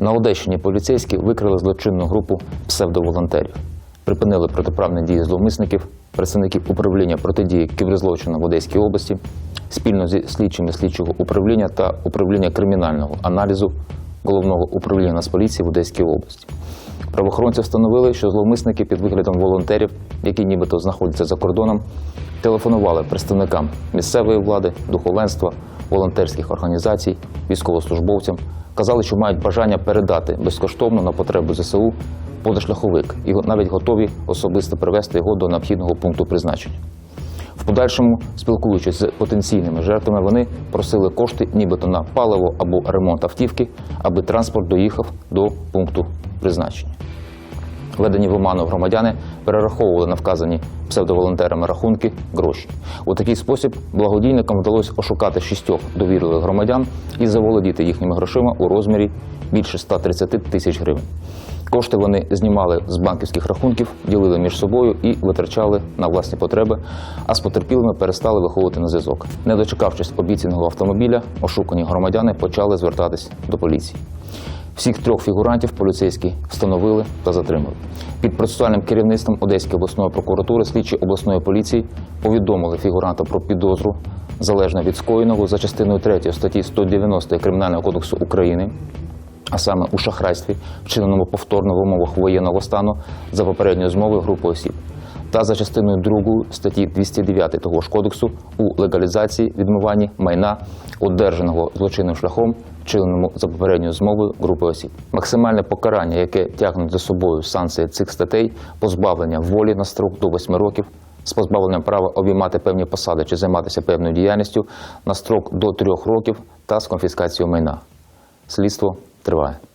На Одещині поліцейські викрили злочинну групу псевдоволонтерів, припинили протиправні дії зловмисників, представників управління протидії кіберзлочину в Одеській області, спільно зі слідчими слідчого управління та управління кримінального аналізу головного управління Нацполіції в Одеській області. Правоохоронці встановили, що зловмисники під виглядом волонтерів, які нібито знаходяться за кордоном, телефонували представникам місцевої влади, духовенства, волонтерських організацій, військовослужбовцям, казали, що мають бажання передати безкоштовно на потребу ЗСУ позашляховик і навіть готові особисто привезти його до необхідного пункту призначення. В подальшому, спілкуючись з потенційними жертвами, вони просили кошти нібито на паливо або ремонт автівки, аби транспорт доїхав до пункту призначення. Введені в оману громадяни перераховували на вказані псевдоволонтерами рахунки гроші. У такий спосіб благодійникам вдалося ошукати шістьох довірливих громадян і заволодіти їхніми грошима у розмірі більше 130 тисяч гривень. Кошти вони знімали з банківських рахунків, ділили між собою і витрачали на власні потреби, а з потерпілими перестали виходити на зв'язок. Не дочекавшись обіцяного автомобіля, ошукані громадяни почали звертатись до поліції. Всіх трьох фігурантів поліцейські встановили та затримали. Під процесуальним керівництвом Одеської обласної прокуратури слідчі обласної поліції повідомили фігуранта про підозру залежно від скоєного за частиною 3 статті 190 Кримінального кодексу України, а саме у шахрайстві, вчиненому повторно в умовах воєнного стану за попередньою змовою групи осіб, та за частиною 2 статті 209 того ж кодексу у легалізації відмиванні майна, одержаного злочинним шляхом, вчиненому за попередньою змовою групи осіб. Максимальне покарання, яке тягнуть за собою санкції цих статей, позбавлення волі на строк до 8 років. З позбавленням права обіймати певні посади чи займатися певною діяльністю на строк до 3 років та з конфіскацією майна. Слідство триває.